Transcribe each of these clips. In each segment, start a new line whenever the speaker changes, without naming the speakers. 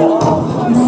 我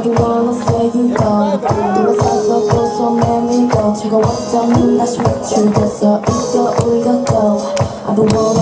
I don't wanna say you don't 둘러싸서 또손 내밀고 즐거웠던 넌 다시 외출됐어 이겨 올려도 I don't wanna